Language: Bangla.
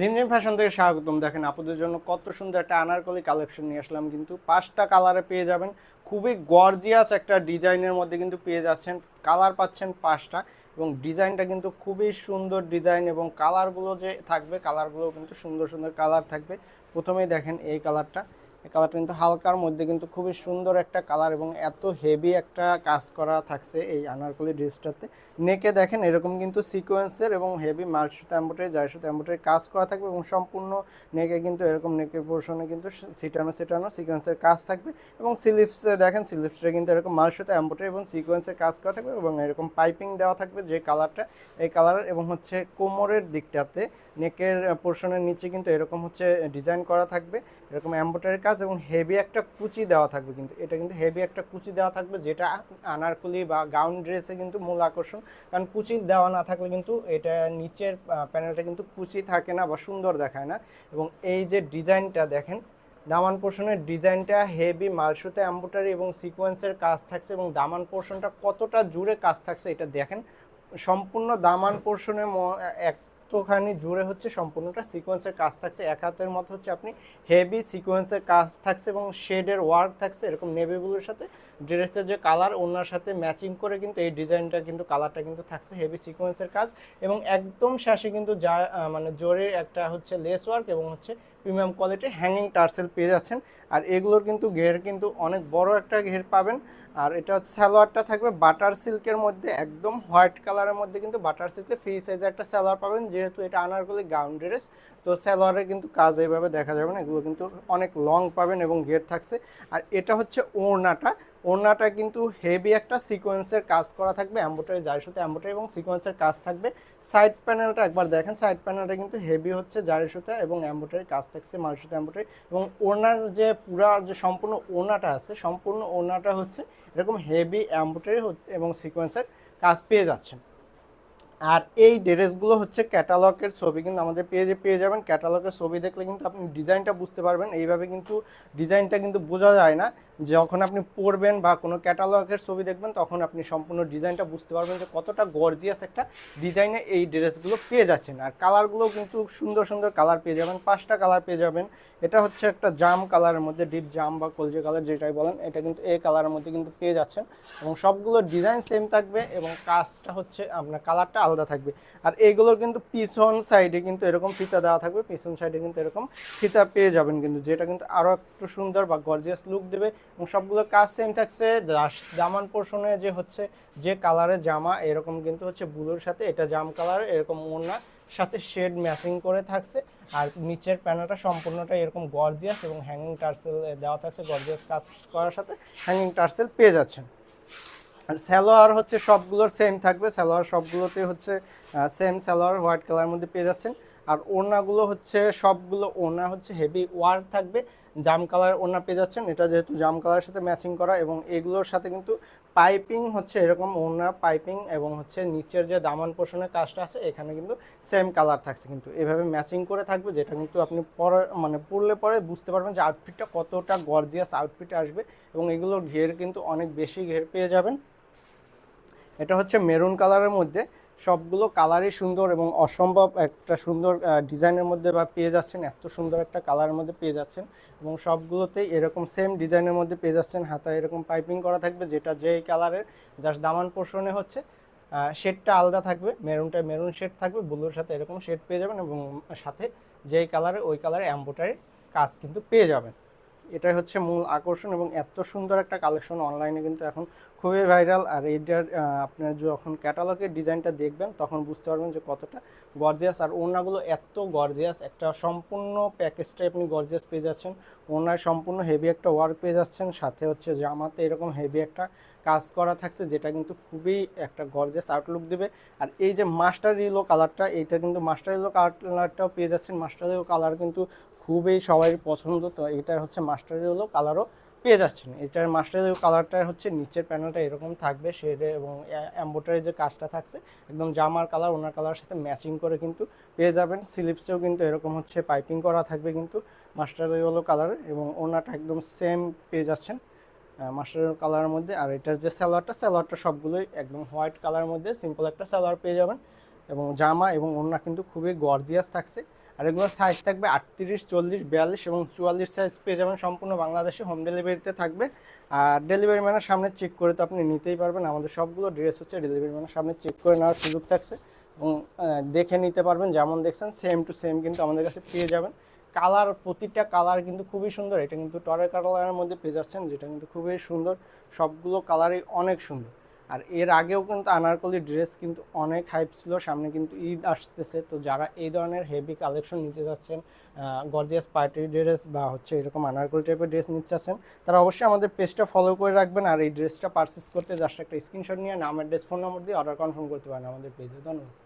রিমঝিম ফ্যাশন থেকে স্বাগতম। দেখেন আপনাদের জন্য কত সুন্দর একটা আনারকলি কালেকশন নিয়ে আসলাম। কিন্তু পাঁচটা কালারে পেয়ে যাবেন। খুবই গর্জিয়াস একটা ডিজাইনের মধ্যে কিন্তু পেয়ে যাচ্ছেন। কালার পাচ্ছেন পাঁচটা এবং ডিজাইনটা কিন্তু খুবই সুন্দর ডিজাইন এবং কালারগুলো যে থাকবে, কালারগুলো কিন্তু সুন্দর সুন্দর কালার থাকবে। প্রথমেই দেখেন এই কালারটা। কালারটা কিন্তু হালকার মধ্যে কিন্তু খুবই সুন্দর একটা কালার এবং এত হেভি একটা কাজ করা থাকছে এই আনারকলি ড্রেসটাতে নেকে দেখেন এরকম কিন্তু সিকোয়েন্সের এবং হেভি মাল্টিসুতা এম্বোটারি জায়সুতা এম্বোটারি কাজ করা থাকবে এবং সম্পূর্ণ নেকে কিন্তু এরকম নেকের পোর্শনে কিন্তু সিটানো সিটানো সিকোয়েন্সের কাজ থাকবে এবং সিলিপসে দেখেন সিলিপসে কিন্তু এরকম মালসুতা এম্বোটারি এবং সিকোয়েন্সের কাজ করা থাকবে এবং এরকম পাইপিং দেওয়া থাকবে যে কালারটা এই কালার এবং হচ্ছে কোমরের দিকটাতে নেকের পোর্শনের নিচে কিন্তু এরকম হচ্ছে ডিজাইন করা থাকবে। এরকম এম্বোটারি কাজ এবং হেভি একটা কুচি দেওয়া থাকবে কিন্তু, এটা কিন্তু হেভি একটা কুচি দেওয়া থাকবে যেটা আনারকুলি বা গাউন ড্রেসে কিন্তু মূল আকর্ষণ। কারণ কুচি দেওয়া না থাকলে কিন্তু এটা নিচের প্যানেলটা কিন্তু কুচি থাকে না বা সুন্দর দেখায় না। এবং এই যে ডিজাইনটা দেখেন, দামান পোর্শনের ডিজাইনটা হেভি মালসুতে এম্বোটারি এবং সিকোয়েন্সের কাজ থাকছে এবং দামান পোর্শনটা কতটা জুড়ে কাজ থাকছে এটা দেখেন। সম্পূর্ণ দামান পোর্শনে একটুখানি জুড়ে হচ্ছে সম্পূর্ণটা সিকোয়েন্সের কাজ থাকছে। এক হাতের মতো হচ্ছে আপনি হেভি সিকোয়েন্সের কাজ থাকছে এবং শেডের ওয়ার্ক থাকছে, এরকম নেভিগুলোর সাথে ড্রেসের যে কালার ওনার সাথে ম্যাচিং করে কিন্তু এই ডিজাইনটা কিন্তু কালারটা কিন্তু থাকছে হেভি সিকোয়েন্সের কাজ এবং একদম শেষে কিন্তু যা মানে জোরের একটা হচ্ছে লেস ওয়ার্ক এবং হচ্ছে প্রিমিয়াম কোয়ালিটির হ্যাঙ্গিং টার্সেল পেয়ে যাচ্ছেন। আর এগুলোর কিন্তু ঘের কিন্তু অনেক বড় একটা ঘের পাবেন। আর এটা হচ্ছে স্যালোয়ারটা থাকবে বাটার সিল্কের মধ্যে, একদম হোয়াইট কালারের মধ্যে কিন্তু বাটার সিল্কে ফ্রি সাইজে একটা স্যালোয়ার পাবেন, যেহেতু এটা আনারকলি গাউন ড্রেস তো সালোয়ারে কিন্তু কাজ এইভাবে দেখা যাবে না, এগুলো কিন্তু অনেক লং পাবেন এবং ঘের থাকছে। আর এটা হচ্ছে ওড়নাটা ওড়নাটা কিন্তু হেভি একটা সিকোয়েন্সের কাজ করা থাকবে অ্যাম্বোটারি যার সাথে অ্যাম্বোটারি এবং সিকোয়েন্সের কাজ থাকবে। সাইড প্যানেলটা একবার দেখেন সাইড প্যানেলটা কিন্তু হেভি হচ্ছে যার সাথে এবং অ্যাম্বোটারি কাজ থাকছে মাল সুতা অ্যাম্বোটারি এবং ওনার যে পুরা যে সম্পূর্ণ ওনাটা আছে, সম্পূর্ণ ওনাটা হচ্ছে এরকম হেভি অ্যাম্বোটারি এবং সিকোয়েন্সের কাজ পেয়ে যাচ্ছেন। আর এই ড্রেসগুলো হচ্ছে ক্যাটালগের ছবি, কিন্তু আমাদের পেজে পেয়ে যাবেন। ক্যাটালগের ছবি দেখলে কিন্তু আপনি ডিজাইনটা বুঝতে পারবেন। এইভাবে কিন্তু ডিজাইনটা কিন্তু বোঝা যায় না। যখন আপনি পড়বেন বা কোনো ক্যাটালগের ছবি দেখবেন, তখন আপনি সম্পূর্ণ ডিজাইনটা বুঝতে পারবেন যে কতটা গর্জিয়াস একটা ডিজাইনে এই ড্রেসগুলো পেয়ে যাচ্ছেন। আর কালারগুলো কিন্তু সুন্দর সুন্দর কালার পেয়ে যাবেন, পাঁচটা কালার পেয়ে যাবেন। এটা হচ্ছে একটা জাম কালারের মধ্যে, ডিপ জাম বা কলজে কালার যেটাই বলেন, এটা কিন্তু এই কালারের মধ্যে কিন্তু পেয়ে যাচ্ছেন। এবং সবগুলো ডিজাইন সেম থাকবে এবং কাজটা হচ্ছে আপনার কালারটা আলাদা থাকবে। আর এইগুলোর কিন্তু পিছন সাইডে কিন্তু এরকম ফিতা দেওয়া থাকবে, পিছন সাইডে কিন্তু এরকম ফিতা পেয়ে যাবেন কিন্তু, যেটা কিন্তু আরও একটু সুন্দর বা গর্জিয়াস লুক দেবে এবং সবগুলো কাজ সেম থাকছে দামান পোর্শনে যে হচ্ছে, যে কালারের জামা, এরকম কিন্তু হচ্ছে ব্লুর সাথে, এটা জাম কালার এরকম ওড়না সাথে শেড ম্যাচিং করে থাকছে। আর নিচের প্যানাটা সম্পূর্ণটা এরকম গর্জিয়াস এবং হ্যাঙ্গিং টার্সেল দেওয়া থাকছে গর্জিয়াস কাজ করার সাথে হ্যাঙ্গিং টার্সেল পেয়ে যাচ্ছেন। আর সালোয়ার হচ্ছে সবগুলোর সেম থাকবে। সালোয়ার সবগুলোতে হচ্ছে সেম সালোয়ার হোয়াইট কালার মধ্যে পেয়ে যাচ্ছেন। আর ওড়নাগুলো হচ্ছে, সবগুলো ওড়না হচ্ছে হেভি ওয়ার্ক থাকবে। জাম কালার ওড়না পেয়ে যাচ্ছেন। এটা যেহেতু জাম কালারের সাথে ম্যাচিং করা এবং এগুলোর সাথে কিন্তু পাইপিং হচ্ছে এরকম ওড়না পাইপিং এবং হচ্ছে নিচের যে দামান পোষণের কাজটা আছে, এখানে কিন্তু সেম কালার থাকছে। কিন্তু এভাবে ম্যাচিং করে থাকবে, যেটা কিন্তু আপনি পরে মানে পরলে পরে বুঝতে পারবেন যে আউটফিটটা কতটা গর্জিয়াস আউটফিট আসবে এবং এগুলোর ঘের কিন্তু অনেক বেশি ঘের পেয়ে যাবেন। এটা হচ্ছে মেরুন কালারের মধ্যে। সবগুলো কালারই সুন্দর এবং অসম্ভব একটা সুন্দর ডিজাইনের মধ্যে বা পেয়ে যাচ্ছেন, এত সুন্দর একটা কালারের মধ্যে পেয়ে যাচ্ছেন এবং সবগুলোতেই এরকম সেম ডিজাইনের মধ্যে পেয়ে যাচ্ছেন। হাতায় এরকম পাইপিং করা থাকবে, যেটা যেই কালারের জাস্ট দামান পোর্শনে হচ্ছে শেডটা আলাদা থাকবে, মেরুনটা মেরুন শেড থাকবে ব্লুর সাথে এরকম শেড পেয়ে যাবেন এবং সাথে যেই কালারে ওই কালারে অ্যাম্বোটারি কাজ কিন্তু পেয়ে যাবেন। এটাই হচ্ছে মূল আকর্ষণ এবং এত সুন্দর একটা কালেকশন অনলাইনে কিন্তু এখন খুবই ভাইরাল আর এইটার আপনার যখন ক্যাটালগের ডিজাইনটা দেখবেন, তখন বুঝতে পারবেন যে কতটা গর্জিয়াস আর ওড়নাগুলো এত গর্জিয়াস একটা সম্পূর্ণ প্যাকেজটাই আপনি গর্জিয়াস পেয়ে যাচ্ছেন। ওড়নায় সম্পূর্ণ হেভি একটা ওয়ার্ক পেয়ে যাচ্ছেন। সাথে হচ্ছে জামাতে এরকম হেভি একটা কাজ করা থাকছে, যেটা কিন্তু খুবই একটা গর্জিয়াস আউটলুক দেবে। আর এই যে মাস্টার ইলো কালারটা এইটা কিন্তু মাস্টার ইলো কালারটাও পেয়ে যাচ্ছেন। মাস্টার ইয়েলো কালার কিন্তু খুবই সবাই পছন্দ। তো এটা হচ্ছে মাস্টার ইয়েলো কালারও পেয়ে যাচ্ছেন। এটার মাস্টার কালারটা হচ্ছে, নিচের প্যানেলটা এরকম থাকবে শেডে এবং অ্যাম্বোটারি যে কাজটা থাকছে, একদম জামার কালার ওনার কালারের সাথে ম্যাচিং করে কিন্তু পেয়ে যাবেন। স্লিপসেও কিন্তু এরকম হচ্ছে পাইপিং করা থাকবে কিন্তু মাস্টার ইয়েলো কালারের এবং ওনাটা একদম সেম পেয়ে যাচ্ছেন মাস্টার কালারের মধ্যে। আর এটার যে স্যালোয়ারটা সালোয়ারটা সবগুলোই একদম হোয়াইট কালারের মধ্যে সিম্পল একটা স্যালোয়ার পেয়ে যাবেন এবং জামা এবং ওড়না কিন্তু খুবই গর্জিয়াস থাকছে। আর এগুলোর সাইজ থাকবে আটত্রিশ, চল্লিশ, বিয়াল্লিশ এবং চুয়াল্লিশ সাইজ পেয়ে যাবেন সম্পূর্ণ বাংলাদেশে হোম ডেলিভারিতে থাকবে। আর ডেলিভারি ম্যানের সামনে চেক করে তো আপনি নিতেই পারবেন। আমাদের সবগুলো ড্রেস হচ্ছে ডেলিভারি ম্যানের সামনে চেক করে নেওয়ার সুযোগ থাকছে এবং দেখে নিতে পারবেন। যেমন দেখছেন সেম টু সেম কিন্তু আমাদের কাছে পেয়ে যাবেন। কালার প্রতিটা কালার কিন্তু খুবই সুন্দর। এটা কিন্তু টরে কালারের মধ্যে পেয়ে যাচ্ছেন, যেটা কিন্তু খুবই সুন্দর। সবগুলো কালারই অনেক সুন্দর। আর এর আগেও কিন্তু আনারকলি ড্রেস কিন্তু অনেক হাইপ ছিল, সামনে কিন্তু ঈদ আসতেছে। তো যারা এই ধরনের হেভি কালেকশন নিতে যাচ্ছেন গর্জিয়াস পার্টি ড্রেস বা হচ্ছে এরকম আনারকলি টাইপের ড্রেস নিতে চাচ্ছেন, তারা অবশ্যই আমাদের পেজটা ফলো করে রাখবেন। আর এই ড্রেসটা পারচেস করতে জাস্ট একটা স্ক্রিনশট নিয়ে নামের ড্রেস ফোন নম্বর দিয়ে অর্ডার কনফার্ম করতে পারেন আমাদের পেজে ধন্যবাদ।